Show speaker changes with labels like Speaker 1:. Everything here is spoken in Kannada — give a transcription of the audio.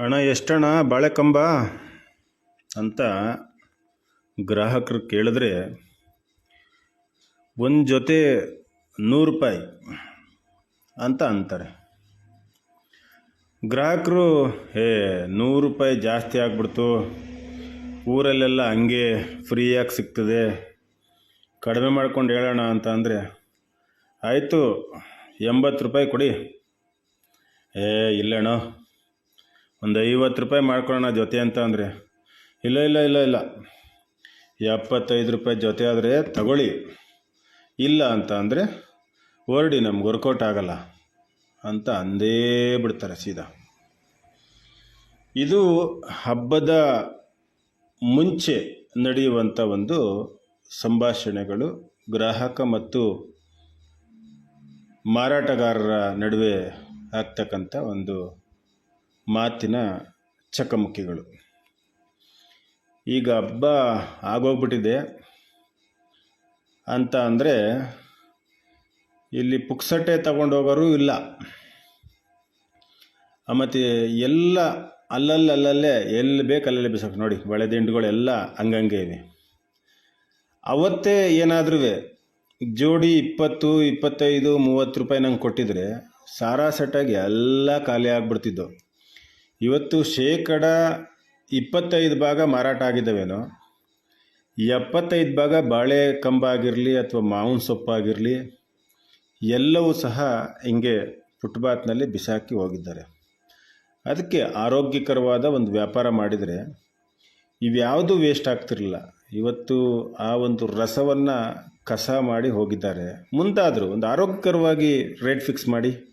Speaker 1: ಅಣ್ಣ, ಎಷ್ಟಣ್ಣ? ಬಾಳೆಕಂಬ ಅಂತ ಗ್ರಾಹಕರು ಕೇಳಿದ್ರೆ, ಒಂದು ಜೊತೆ ನೂರು ರೂಪಾಯಿ ಅಂತ ಅಂತಾರೆ. ಗ್ರಾಹಕರು, ಹೇ, ನೂರು ರೂಪಾಯಿ ಜಾಸ್ತಿ ಆಗ್ಬಿಡ್ತು. ಊರಲ್ಲೆಲ್ಲ ಹಂಗೆ ಫ್ರೀಯಾಗಿ ಸಿಗ್ತದೆ. ಕಡಿಮೆ ಮಾಡ್ಕೊಂಡು ಹೇಳೋಣ ಅಂತ ಅಂದರೆ, ಆಯಿತು, ಎಂಬತ್ತು ರೂಪಾಯಿ ಕೊಡಿ. ಏ, ಇಲ್ಲಣ್ಣ. ಒಂದು ಐವತ್ತು ರೂಪಾಯಿ ಮಾಡ್ಕೊಳ್ಳೋಣ ಜೊತೆ ಅಂತ ಅಂದರೆ, ಇಲ್ಲ ಇಲ್ಲ ಇಲ್ಲ ಇಲ್ಲ. ಎಪ್ಪತ್ತೈದು ರೂಪಾಯಿ ಜೊತೆ ಆದರೆ ತಗೊಳ್ಳಿ. ಇಲ್ಲ ಅಂತ ಅಂದರೆ ಹೊರಡಿ ನಮ್ಗೆ ವರ್ಕೌಟ್ ಆಗಲ್ಲ ಅಂತ ಅಂದೇ ಬಿಡ್ತಾರೆ ಸೀದಾ. ಇದು ಹಬ್ಬದ ಮುಂಚೆ ನಡೆಯುವಂಥ ಒಂದು ಸಂಭಾಷಣೆಗಳು. ಗ್ರಾಹಕ ಮತ್ತು ಮಾರಾಟಗಾರರ ನಡುವೆ ಆಗ್ತಕ್ಕಂಥ ಒಂದು ಮಾತಿನ ಚಕಮಕಿಗಳು. ಈಗ ಹಬ್ಬ ಆಗೋಗ್ಬಿಟ್ಟಿದೆ. ಅಂತ ಅಂದರೆ ಇಲ್ಲಿ ಪುಕ್ಸಟ್ಟೆ ತಗೊಂಡೋಗೋರು ಇಲ್ಲ. ಮತ್ತು ಎಲ್ಲ ಅಲ್ಲಲ್ಲಿ ಅಲ್ಲಲ್ಲೇ ಎಲ್ಲಿ ಬೇಕು ಅಲ್ಲಲ್ಲೇ ಬಿಸಾಕ್ ನೋಡಿ ಬಳೆ ದಿಂಡುಗಳೆಲ್ಲ ಹಂಗಂಗೆ ಇವೆ ಅವತ್ತೇ ಏನಾದ್ರೂ ಜೋಡಿ ಇಪ್ಪತ್ತು, ಇಪ್ಪತ್ತೈದು, ಮೂವತ್ತು ರೂಪಾಯಿ ನಂಗೆ ಕೊಟ್ಟಿದ್ರೆ ಸಾರಾ ಸೆಟ್ಟಾಗಿ ಎಲ್ಲ ಖಾಲಿ ಆಗ್ಬಿಡ್ತಿದ್ದು ಇವತ್ತು ಶೇಕಡ ಇಪ್ಪತ್ತೈದು ಭಾಗ ಮಾರಾಟ ಆಗಿದ್ದಾವೇನೋ? ಎಪ್ಪತ್ತೈದು ಭಾಗ ಬಾಳೆ ಕಂಬ ಆಗಿರಲಿ ಅಥವಾ ಮಾವಿನ ಸೊಪ್ಪಾಗಿರಲಿ, ಎಲ್ಲವೂ ಸಹ ಹಿಂಗೆ ಫುಟ್ಪಾತ್ನಲ್ಲಿ ಬಿಸಾಕಿ ಹೋಗಿದ್ದಾರೆ. ಅದಕ್ಕೆ ಆರೋಗ್ಯಕರವಾದ ಒಂದು ವ್ಯಾಪಾರ ಮಾಡಿದರೆ ಇವ್ಯಾವುದೂ ವೇಸ್ಟ್ ಆಗ್ತಿರಲಿಲ್ಲ. ಇವತ್ತು ಆ ಒಂದು ರಸವನ್ನು ಕಸ ಮಾಡಿ ಹೋಗಿದ್ದಾರೆ. ಮುಂತಾದರೂ ಒಂದು ಆರೋಗ್ಯಕರವಾಗಿ ರೇಟ್ ಫಿಕ್ಸ್ ಮಾಡಿ.